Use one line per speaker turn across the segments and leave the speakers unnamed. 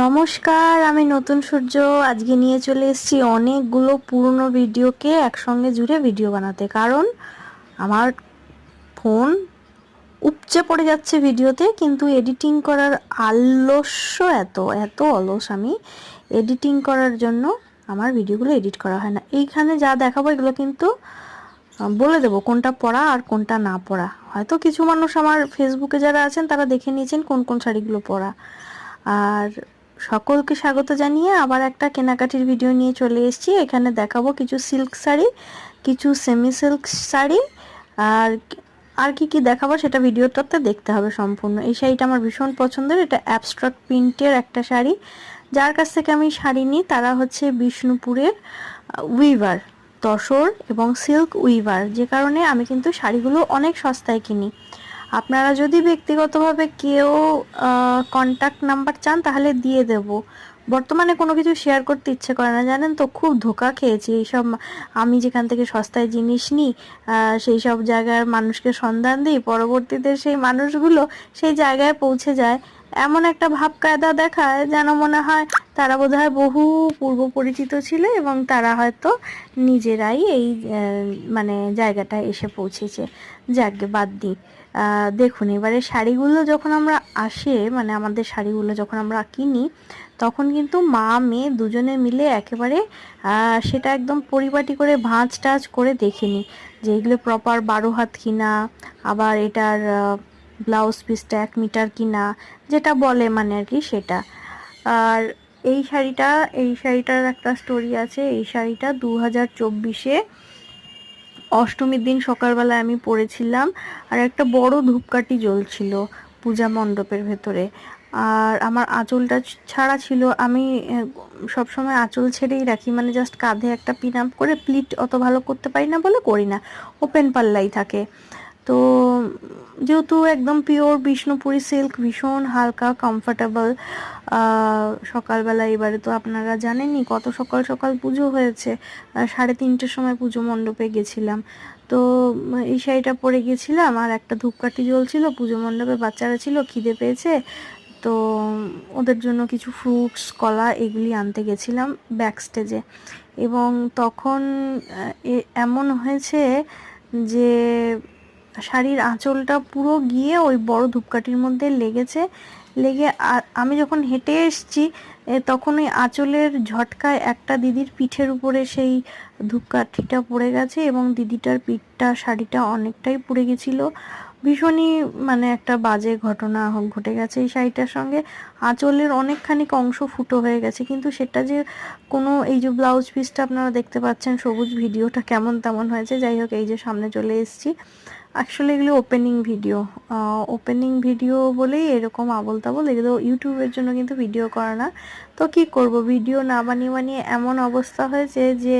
নমস্কার, আমি নতুন সূর্য। আজকে নিয়ে চলে এসেছি অনেকগুলো পুরনো ভিডিওকে একসঙ্গে জুড়ে ভিডিও বানাতে। কারণ আমার ফোন উপচে পড়ে যাচ্ছে ভিডিওতে, কিন্তু এডিটিং করার আলস্য এত এত অলস আমি এডিটিং করার জন্য আমার ভিডিওগুলো এডিট করা হয় না। এইখানে যা দেখাবো এগুলো কিন্তু বলে দেবো কোনটা পড়া আর কোনটা না পড়া। হয়তো কিছু মানুষ আমার ফেসবুকে যারা আছেন তারা দেখে নিয়েছেন কোন কোন শাড়িগুলো পরা। আর সকলকে স্বাগত জানিয়ে আবার একটা কেনাকাটির ভিডিও নিয়ে চলে এসেছি। এখানে দেখাবো কিছু সিল্ক শাড়ি, কিছু সেমি সিল্ক শাড়ি, আর আর কি কি দেখাবো সেটা ভিডিওটাতে দেখতে হবে সম্পূর্ণ। এই শাড়িটা আমার ভীষণ পছন্দের। এটা অ্যাবস্ট্রাক্ট প্রিন্টের একটা শাড়ি। যার কাছ থেকে আমি শাড়ি নিই তারা হচ্ছে বিষ্ণুপুরের উইভার তসর এবং সিল্ক উইভার যে কারণে আমি কিন্তু শাড়িগুলো অনেক সস্তায় কিনি। আপনারা যদি ব্যক্তিগতভাবে কেউ কন্ট্যাক্ট নাম্বার চান, তাহলে দিয়ে দেব। বর্তমানে কোনো কিছু শেয়ার করতে ইচ্ছে করে না, জানেন তো? খুব ধোকা খেয়েছি এইসব, আমি যেখান থেকে সস্তায় জিনিস নিই সেই সব জায়গার মানুষকে সন্ধান দিই, পরবর্তীতে সেই মানুষগুলো সেই জায়গায় পৌঁছে যায়। এমন একটা ভাব কায়দা দেখায় যেন মনে হয় তারা বোধহয় বহু পূর্ব পরিচিত ছিল এবং তারা হয়তো নিজেরাই এই মানে জায়গাটায় এসে পৌঁছেছে। যাকে, বাদ দিই। দেখুন, এবারে শাড়িগুলো যখন আমরা আসে মানে আমাদের শাড়িগুলো যখন আমরা কিনি, তখন কিন্তু মা, মেয়ে দুজনে মিলে একেবারে সেটা একদম পরিপাটি করে ভাঁজ টাজ করে দেখে নিই যে এগুলো প্রপার বারো হাত কিনা, আবার এটার ব্লাউজ পিসটা এক মিটার কিনা, যেটা বলে মানে আর কি সেটা। আর এই শাড়িটা, এই শাড়িটার একটা স্টোরি আছে, এই শাড়িটা দু হাজার চব্বিশে অষ্টমীর দিন সকালবেলা আমি পড়েছিলাম আর একটা বড় ধূপকাঠি জ্বলছিল পূজা মণ্ডপের ভেতরে। আর আমার আঁচলটা ছাড়া ছিল, আমি সবসময় আঁচল ছেড়েই রাখি মানে জাস্ট কাঁধে একটা পিন আপ করে প্লিট অত ভালো করতে পারি না বলে করি না ওপেন পাল্লাই থাকে। তো যেহেতু একদম পিওর বিষ্ণুপুরি সিল্ক ভীষণ হালকা কমফোর্টেবল সকালবেলা এবারে তো আপনারা জানেনই কত সকাল সকাল পুজো হয়েছে। সাড়ে তিনটের সময় পুজো মণ্ডপে গেছিলাম। তো এই শাড়িটা পরে গেছিলাম আর একটা ধূপকাঠি জ্বলছিল, পুজো মণ্ডপে বাচ্চারা ছিল, খিদে পেয়েছে। তো ওদের জন্য কিছু ফ্রুটস কলা এগুলি আনতে গেছিলাম ব্যাক স্টেজে এবং তখন এমন হয়েছে যে শাড়ির আঁচলটা পুরো গিয়ে ওই বড় ধূপকাঠির মধ্যে লেগেছে। লেগে আমি যখন হেঁটে এসছি তখন ওই আঁচলের ঝটকায় একটা দিদির পিঠের উপরে সেই ধূপকাঠিটা পড়ে গেছে এবং দিদিটার পিঠটা, শাড়িটা অনেকটাই পুড়ে গেছিল। ভীষণই মানে একটা বাজে ঘটনা ঘটে গেছে এই শাড়িটার সঙ্গে। আঁচলের অনেকখানি অংশ ফুটো হয়ে গেছে, কিন্তু সেটা যে কোনো এই যে ব্লাউজ পিসটা আপনারা দেখতে পাচ্ছেন, সবুজ ভিডিওটা কেমন তেমন হয়েছে, যাই হোক এই যে সামনে চলে এসেছি। অ্যাকচুয়ালি এগুলো ওপেনিং ভিডিও ওপেনিং ভিডিও বলেই এরকম আবল তাবল এগুলো ইউটিউবের জন্য কিন্তু ভিডিও করা না। তো কি করব? ভিডিও না বানিয়ে বানিয়ে এমন অবস্থা হয়েছে যে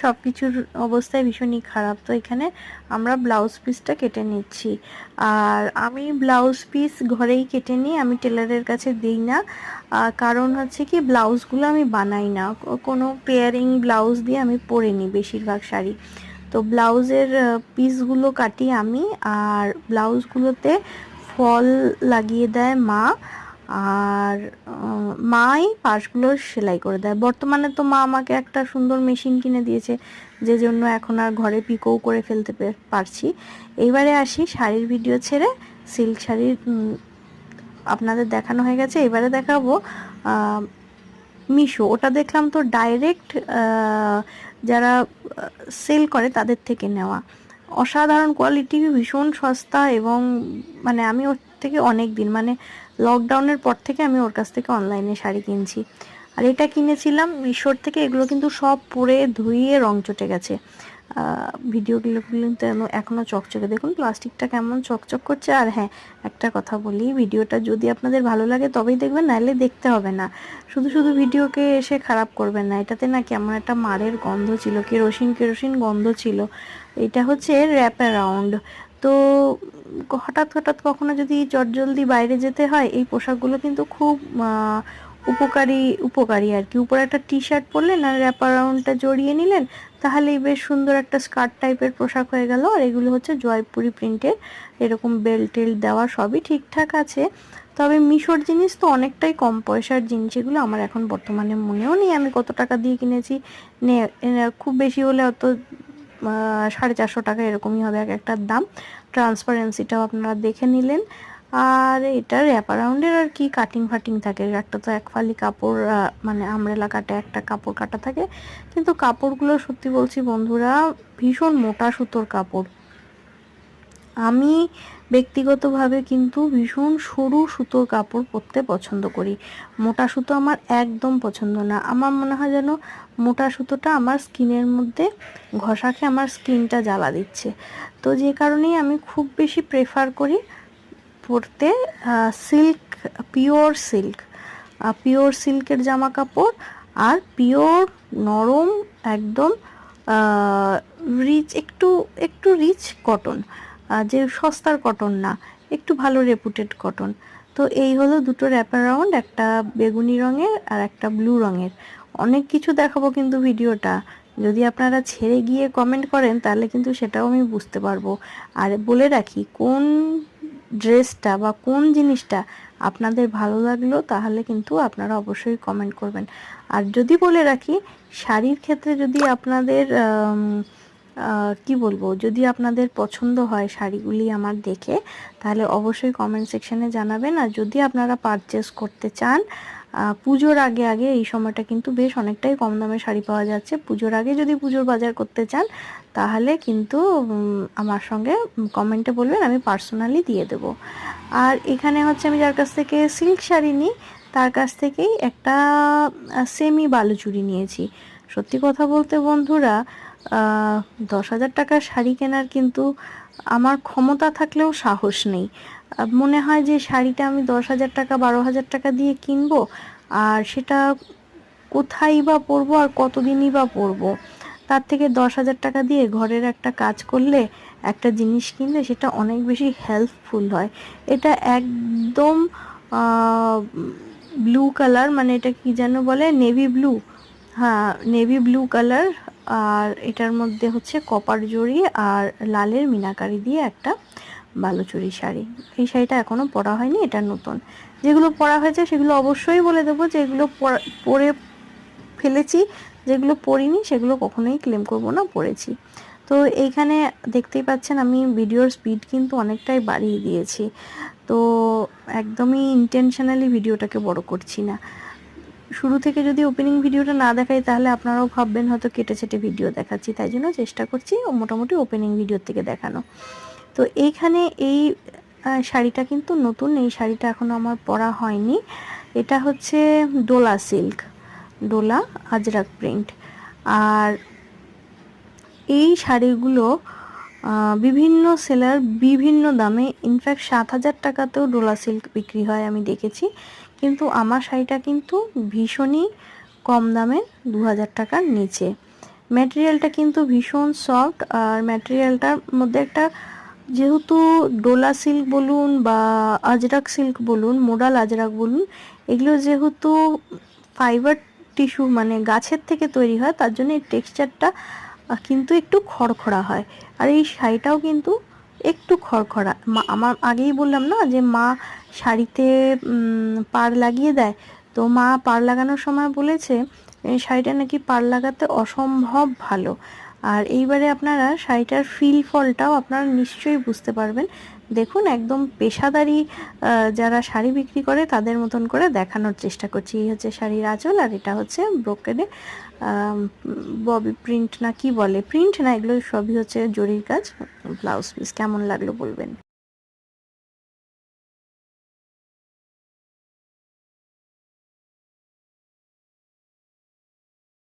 সব কিছুর অবস্থায় ভীষণই খারাপ। তো এখানে আমরা ব্লাউজ পিসটা কেটে নিচ্ছি। আর আমি ব্লাউজ পিস ঘরেই কেটে নিই, আমি টেলারের কাছে দিই না। কারণ হচ্ছে কি ব্লাউজগুলো আমি বানাই না। কোনো পেয়ারিং ব্লাউজ দিয়ে আমি পরে নিই বেশিরভাগ শাড়ি। তো ব্লাউজের পিসগুলো কাটি আমি আর ব্লাউজগুলোতে ফল লাগিয়ে দেয় মা আর মাই পাশগুলো সেলাই করে দেয়। বর্তমানে তো মা আমাকে একটা সুন্দর মেশিন কিনে দিয়েছে, যে জন্য এখন আর ঘরে পিকোও করে ফেলতে পারছি। এইবারে আসি শাড়ির ভিডিও ছেড়ে সিল্ক শাড়ির আপনাদের দেখানো হয়ে গেছে। এবারে দেখাবো মিশো। ওটা দেখলাম তো ডাইরেক্ট যারা সেল করে তাদের থেকে নেওয়া। অসাধারণ কোয়ালিটি ভীষণ সস্তা এবং মানে আমি ওর থেকে অনেক দিন মানে লকডাউনের পর থেকে আমি ওর কাছ থেকে অনলাইনে শাড়ি কিনছি। আর এটা কিনেছিলাম মিশোর থেকে, এগুলো কিন্তু সব পরে ধুয়ে রং চটে গেছে। ভিডিওগুলো কিন্তু এখনো- এখনও চকচকে। দেখুন, প্লাস্টিকটা কেমন চকচক করছে। আর হ্যাঁ একটা কথা বলি, ভিডিওটা যদি আপনাদের ভালো লাগে, তবেই দেখবেন, নাহলে দেখতে হবে না। শুধু শুধু ভিডিওকে এসে খারাপ করবেন না। এটাতে না কেমন একটা মারের গন্ধ ছিল, কেরোসিন কেরোসিন গন্ধ ছিল। এটা হচ্ছে র্যাপ অ্যারাউন্ড তো হঠাৎ হঠাৎ কখনো যদি চটজলদি বাইরে যেতে হয়, এই পোশাকগুলো কিন্তু খুব উপকারী উপকারী আর কি। উপরে একটা টি শার্ট পরলেন আর র্যাপ অ্যারাউন্ডটা জড়িয়ে নিলেন তাহলেই বেশ সুন্দর একটা স্কার্ট টাইপের পোশাক হয়ে গেল। আর এগুলো হচ্ছে জয়পুরি প্রিন্টের। এরকম বেল্ট টেল্ট দেওয়া সবই ঠিকঠাক আছে। তবে মিশোর জিনিস তো অনেকটাই কম পয়সার জিনিস। এগুলো আমার এখন বর্তমানে মনেও নেই। আমি কত টাকা দিয়ে কিনেছি? নে খুব বেশি হলে অত সাড়ে চারশো টাকা এরকমই হবে এক একটার দাম। ট্রান্সপারেন্সিটাও আপনারা দেখে নিলেন। আর এটার অ্যাপারাউন্ডের আর কি কাটিং ফাটিং থাকে। একটা তো এক ফালি কাপড় মানে আমরেলা কাটে একটা কাপড় কাটা থাকে। কিন্তু কাপড়গুলো সত্যি বলছি বন্ধুরা, ভীষণ মোটা সুতোর কাপড়। আমি ব্যক্তিগতভাবে কিন্তু ভীষণ সরু সুতোর কাপড় পরতে পছন্দ করি। মোটা সুতো আমার একদম পছন্দ না। আমার মনে হয় যেন মোটা সুতোটা আমার স্কিনের মধ্যে ঘষাকে আমার স্কিনটা জ্বালা দিচ্ছে। তো যে কারণেই আমি খুব বেশি প্রেফার করি পরতে সিল্ক পিওর সিল্ক পিওর সিল্কের জামা কাপড় আর পিওর নরম, একদম রিচ একটু একটু রিচ কটন যে সস্তার কটন না, একটু ভালো রেপুটেড কটন তো এই হলো দুটো র্যাপারাউন্ড একটা বেগুনি রঙের আর একটা ব্লু রঙের। অনেক কিছু দেখাবো কিন্তু ভিডিওটা। যদি আপনারা ছেড়ে গিয়ে কমেন্ট করেন, তাহলে কিন্তু সেটাও আমি বুঝতে পারব। আর বলে রাখি, কোন ড্রেসটা বা কোন জিনিসটা আপনাদের ভালো লাগল, তাহলে কিন্তু আপনারা অবশ্যই কমেন্ট করবেন। আর যদি বলে রাখি, শাড়ির ক্ষেত্রে যদি আপনাদের কি বলব, যদি আপনাদের পছন্দ হয় শাড়িগুলি আমার দেখে, তাহলে অবশ্যই কমেন্ট সেকশানে জানাবেন। আর যদি আপনারা পারচেস করতে চান পুজোর আগে আগে এই সময়টা কিন্তু বেশ অনেকটাই কম দামে শাড়ি পাওয়া যাচ্ছে। পুজোর আগে যদি পুজোর বাজার করতে চান, তাহলে কিন্তু আমার সঙ্গে কমেন্টে বলবেন, আমি পার্সোনালি দিয়ে দেব। আর এখানে হচ্ছে আমি যার কাছ থেকে সিল্ক শাড়ি নিই, তার কাছ থেকেই একটা সেমি বালুচুরি নিয়েছি। সত্যি কথা বলতে বন্ধুরা দশ হাজার টাকার শাড়ি কেনার কিন্তু আমার ক্ষমতা থাকলেও সাহস নেই। মনে হয় যে শাড়িটা আমি দশ হাজার টাকা, বারো হাজার টাকা দিয়ে কিনবো, আর সেটা কোথায় বা পরবো আর কতদিনই বা পরবো? তার থেকে দশ হাজার টাকা দিয়ে ঘরের একটা কাজ করলে, একটা জিনিস কিনলে সেটা অনেক বেশি হেল্পফুল হয়। এটা একদম ব্লু কালার মানে এটা কি যেন বলে? নেভি ব্লু হ্যাঁ নেভি ব্লু কালার আর এটার মধ্যে হচ্ছে কপার জড়ি আর লালের মিনাকারি দিয়ে একটা বালুচুরি শাড়ি। এই শাড়িটা এখনও পরা হয়নি, এটা নতুন। যেগুলো পরা হয়েছে সেগুলো অবশ্যই বলে দেবো যে এগুলো পরে ফেলেছি, যেগুলো পরিনি সেগুলো কখনোই ক্লেম করব না, পরেছি। তো এইখানে দেখতেই পাচ্ছেন আমি ভিডিওর স্পিড কিন্তু অনেকটাই বাড়িয়ে দিয়েছি। তো একদমই ইন্টেনশনালি ভিডিওটাকে বড় করছি না। শুরু থেকে যদি ওপেনিং ভিডিওটা না দেখাই তাহলে আপনারাও ভাববেন হয়তো কেটে ভিডিও দেখাচ্ছি, তাই জন্য চেষ্টা করছি মোটামুটি ওপেনিং ভিডিওর থেকে দেখানো। তো এইখানে এই শাড়িটা কিন্তু নতুন, এই শাড়িটা এখনও আমার পরা হয়নি। এটা হচ্ছে ডোলা সিল্ক ডোলা আজরাক প্রিন্ট। আর এই শাড়িগুলো বিভিন্ন সেলার বিভিন্ন দামে ইনফ্যাক্ট সাত হাজার টাকাতেও ডোলা সিল্ক বিক্রি হয় আমি দেখেছি। কিন্তু আমার শাড়িটা কিন্তু ভীষণই কম দামে দু হাজার টাকার নিচে। ম্যাটেরিয়ালটা কিন্তু ভীষণ সফট, আর ম্যাটেরিয়ালটার মধ্যে একটা যেহেতু ডোলা সিল্ক বলুন বা আজরাক সিল্ক বলুন, মোডাল আজরাক বলুন, এগুলো যেহেতু ফাইবার টিস্যু মানে গাছের থেকে তৈরি হয়, তার জন্য এই টেক্সচারটা কিন্তু একটু খড়খড়া হয়। আর এই শাড়িটাও কিন্তু একটু খড়খড়া। মা, আমার আগেই বললাম না যে মা শাড়িতে পার লাগিয়ে দেয়? তো মা পার লাগানোর সময় বলেছে শাড়িটা নাকি পার লাগাতে অসম্ভব ভালো। আর এইবারে আপনারা শাড়িটার ফিল ফলটাও আপনারা নিশ্চয়ই বুঝতে পারবেন। দেখুন, একদম পেশাদারি যারা শাড়ি বিক্রি করে তাদের মতন করে দেখানোর চেষ্টা করছি। এই হচ্ছে শাড়ির আঁচল আর এটা হচ্ছে ব্রোকেডে ববি প্রিন্ট না কি বলে? প্রিন্ট না এগুলো সবই হচ্ছে জরির কাজ। ব্লাউজ পিস কেমন লাগল বলবেন?